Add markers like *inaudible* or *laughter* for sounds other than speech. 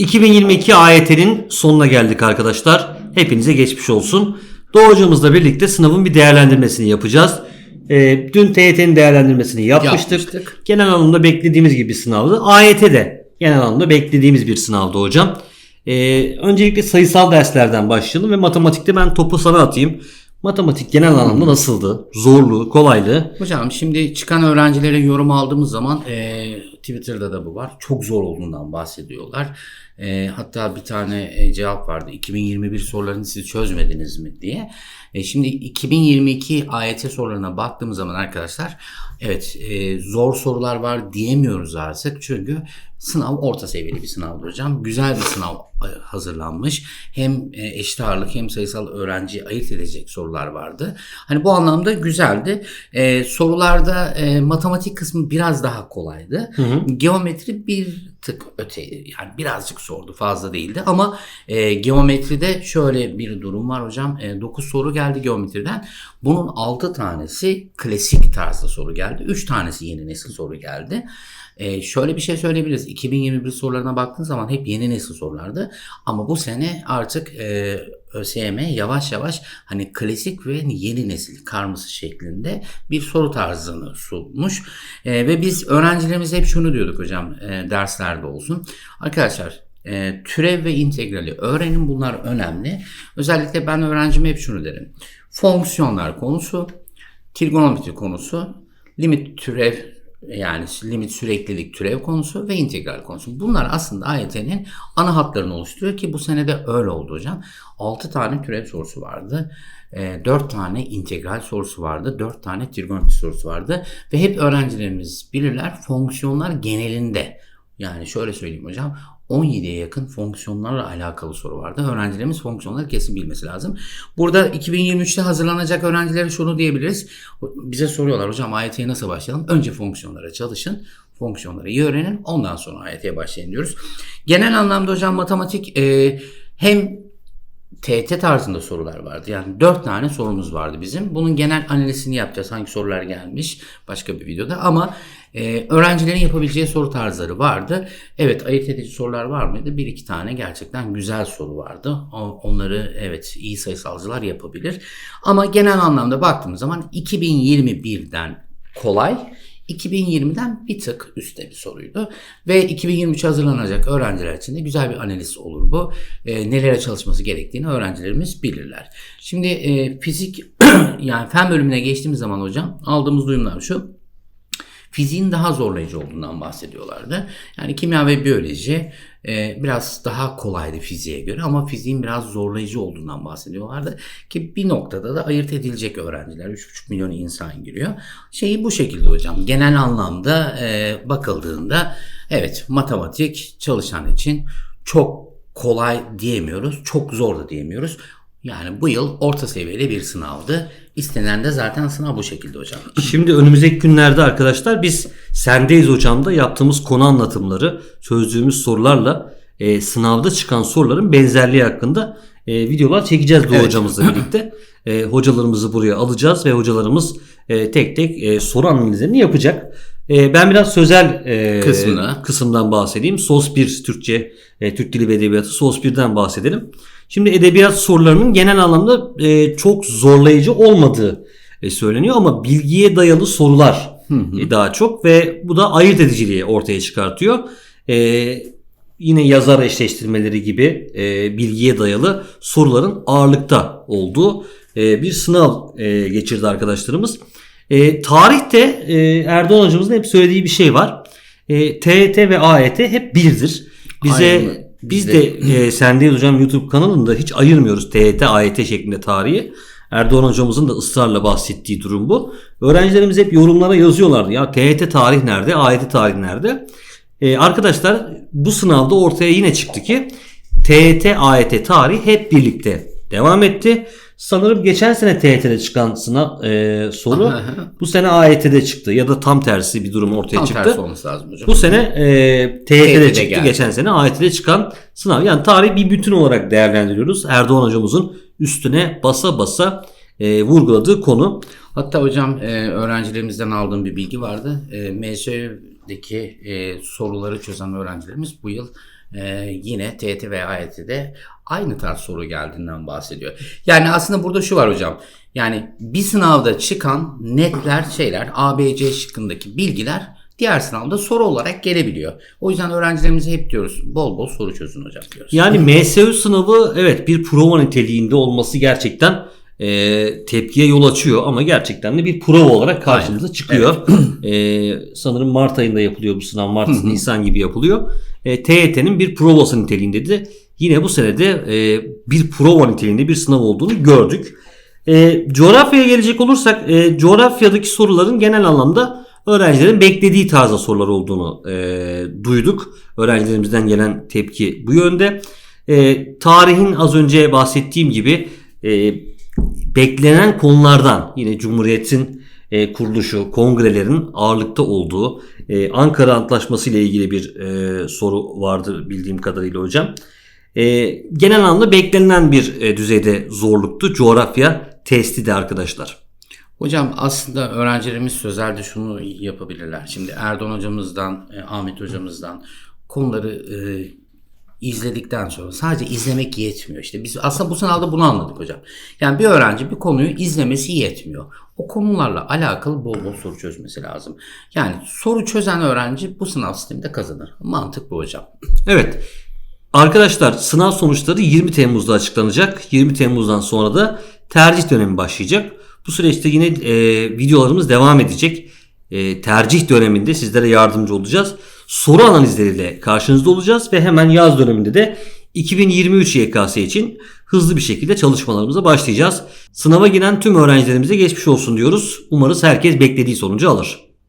2022 AYT'nin sonuna geldik arkadaşlar. Hepinize geçmiş olsun. Doğucumuzla birlikte sınavın bir değerlendirmesini yapacağız. Ee, dün TYT'nin değerlendirmesini yapmıştık. Yapmıştık. Genel anlamda beklediğimiz gibi bir sınavdı. AYT de genel anlamda beklediğimiz bir sınavdı hocam. Ee, öncelikle sayısal derslerden başlayalım ve matematikte ben topu sana atayım. Matematik genel anlamda nasıldı? Zorluğu, kolaylığı? Hocam şimdi çıkan öğrencilere yorum aldığımız zaman e, Twitter'da da bu var. Çok zor olduğundan bahsediyorlar. E, hatta bir tane e, cevap vardı. 2021 sorularını siz çözmediniz mi diye. E, şimdi 2022 AYT sorularına baktığımız zaman arkadaşlar evet e, zor sorular var diyemiyoruz artık. Çünkü sınav orta seviyeli bir sınavdı hocam. Güzel bir sınav e, hazırlanmış. Hem e, eşit ağırlık hem sayısal öğrenciyi ayırt edecek sorular vardı. Hani bu anlamda güzeldi. E, sorularda e, matematik kısmı biraz daha kolaydı. Geometri bir tık öteydi. Yani birazcık sordu fazla değildi ama e, geometride şöyle bir durum var hocam. E, 9 soru geldi geometriden. Bunun 6 tanesi klasik tarzda soru geldi. 3 tanesi yeni nesil soru geldi. E, şöyle bir şey söyleyebiliriz. 2021 sorularına baktığın zaman hep yeni nesil sorulardı. Ama bu sene artık e, ÖSYM yavaş yavaş hani klasik ve yeni nesil karması şeklinde bir soru tarzını sunmuş. E, ve biz öğrencilerimize hep şunu diyorduk hocam e, derslerde olsun. Arkadaşlar e, türev ve integrali öğrenin bunlar önemli. Özellikle ben öğrencime hep şunu derim. Fonksiyonlar konusu, trigonometri konusu, limit türev yani limit süreklilik türev konusu ve integral konusu. Bunlar aslında AYT'nin ana hatlarını oluşturuyor ki bu senede öyle oldu hocam. 6 tane türev sorusu vardı. 4 tane integral sorusu vardı. 4 tane trigonometri sorusu vardı. Ve hep öğrencilerimiz bilirler fonksiyonlar genelinde. Yani şöyle söyleyeyim hocam 17'ye yakın fonksiyonlarla alakalı soru vardı. Öğrencilerimiz fonksiyonları kesin bilmesi lazım. Burada 2023'te hazırlanacak öğrencilere şunu diyebiliriz. Bize soruyorlar hocam AYT'ye nasıl başlayalım? Önce fonksiyonlara çalışın. Fonksiyonları iyi öğrenin. Ondan sonra AYT'ye başlayın diyoruz. Genel anlamda hocam matematik e, hem TET tarzında sorular vardı. Yani 4 tane sorumuz vardı bizim. Bunun genel analizini yapacağız. Hangi sorular gelmiş başka bir videoda. Ama e, öğrencilerin yapabileceği soru tarzları vardı. Evet ayırt edici sorular var mıydı? Bir iki tane gerçekten güzel soru vardı. Onları evet iyi sayısalcılar yapabilir. Ama genel anlamda baktığımız zaman 2021'den kolay 2020'den bir tık üstte bir soruydu. Ve 2023 hazırlanacak öğrenciler için de güzel bir analiz olur bu. E, nelere çalışması gerektiğini öğrencilerimiz bilirler. Şimdi e, fizik *clears throat* yani fen bölümüne geçtiğimiz zaman hocam aldığımız duyumlar şu. Fiziğin daha zorlayıcı olduğundan bahsediyorlardı. Yani kimya ve biyoloji e, biraz daha kolaydı fiziğe göre ama fiziğin biraz zorlayıcı olduğundan bahsediyorlardı. Ki bir noktada da ayırt edilecek öğrenciler 3,5 milyon insan giriyor. Şeyi bu şekilde hocam genel anlamda e, bakıldığında evet matematik çalışan için çok kolay diyemiyoruz. Çok zor da diyemiyoruz. Yani bu yıl orta seviyeli bir sınavdı. İstenen de zaten sınav bu şekilde hocam. Şimdi önümüzdeki günlerde arkadaşlar biz Sendeyiz Hocam'da yaptığımız konu anlatımları, çözdüğümüz sorularla e, sınavda çıkan soruların benzerliği hakkında e, videolar çekeceğiz Doğu Evet. Hocamızla birlikte. E, hocalarımızı buraya alacağız ve hocalarımız e, tek tek e, soru analizlerini yapacak. E, ben biraz sözel e, Kısmına. kısımdan bahsedeyim. SOS 1 Türkçe, e, Türk Dili ve Edebiyatı SOS 1'den bahsedelim. Şimdi edebiyat sorularının genel anlamda e, çok zorlayıcı olmadığı e, söyleniyor ama bilgiye dayalı sorular e, daha çok ve bu da ayırt ediciliği ortaya çıkartıyor. E, yine yazar eşleştirmeleri gibi e, bilgiye dayalı soruların ağırlıkta olduğu e, bir sınav e, geçirdi arkadaşlarımız. E, tarihte e, Erdoğan hocamızın hep söylediği bir şey var. E, TET ve AYT hep birdir. Bize Aynen. Biz de e, Sendeyiz Hocam YouTube kanalında hiç ayırmıyoruz TET, AYT şeklinde tarihi. Erdoğan hocamızın da ısrarla bahsettiği durum bu. Öğrencilerimiz hep yorumlara yazıyorlardı. Ya TET tarih nerede? AYT tarih nerede? Ee, arkadaşlar bu sınavda ortaya yine çıktı ki TET, AYT tarih hep birlikte devam etti. Sanırım geçen sene TET'de çıkan sınav e, soru bu sene AYT'de çıktı ya da tam tersi bir durum ortaya Tam çıktı. tersi olması lazım hocam. Bu sene e, TYT'de TYT'de çıktı. geldi. Geçen sene AYT'de çıkan sınav. Yani tarih bir bütün olarak değerlendiriyoruz. Erdoğan hocamızın üstüne basa basa e, vurguladığı konu. Hatta hocam e, öğrencilerimizden aldığım bir bilgi vardı. E, MSÖ'deki e, soruları çözen öğrencilerimiz bu yıl e, yine TET ve AYT'de aynı tarz soru geldiğinden bahsediyor. Yani aslında burada şu var hocam. Yani bir sınavda çıkan netler şeyler A, B, C şıkkındaki bilgiler diğer sınavda soru olarak gelebiliyor. O yüzden öğrencilerimize hep diyoruz bol bol soru çözün hocam diyoruz. Yani MSU sınavı evet bir prova niteliğinde olması gerçekten e, tepkiye yol açıyor ama gerçekten de bir prova olarak karşımıza çıkıyor. *clears throat* E, sanırım Mart ayında yapılıyor bu sınav. Mart, Nisan gibi yapılıyor. E, TYT'nin bir provası niteliğinde de yine bu senede e, bir prova niteliğinde bir sınav olduğunu gördük. E, coğrafyaya gelecek olursak e, coğrafyadaki soruların genel anlamda öğrencilerin beklediği tarzda sorular olduğunu e, duyduk. Öğrencilerimizden gelen tepki bu yönde. E, tarihin az önce bahsettiğim gibi e, beklenen konulardan yine Cumhuriyet'in e, kuruluşu, kongrelerin ağırlıkta olduğu e, Ankara Antlaşması ile ilgili bir e, soru vardı bildiğim kadarıyla hocam. E, genel anlamda beklenen bir e, düzeyde zorluktu coğrafya testi de arkadaşlar. Hocam aslında öğrencilerimiz sözelde şunu yapabilirler. Şimdi Erdoğan hocamızdan, e, Ahmet hocamızdan konuları e, izledikten sonra sadece izlemek yetmiyor. İşte biz aslında bu sınavda bunu anladık hocam. Yani bir öğrenci bir konuyu izlemesi yetmiyor. O konularla alakalı bol bol soru çözmesi lazım. Yani soru çözen öğrenci bu sınav sisteminde kazanır. Mantık bu hocam. Evet. Arkadaşlar sınav sonuçları 20 Temmuz'da açıklanacak. 20 Temmuz'dan sonra da tercih dönemi başlayacak. Bu süreçte yine e, videolarımız devam edecek. E, tercih döneminde sizlere yardımcı olacağız. Soru analizleriyle karşınızda olacağız ve hemen yaz döneminde de 2023 YKS için hızlı bir şekilde çalışmalarımıza başlayacağız. Sınava giren tüm öğrencilerimize geçmiş olsun diyoruz. Umarız herkes beklediği sonucu alır.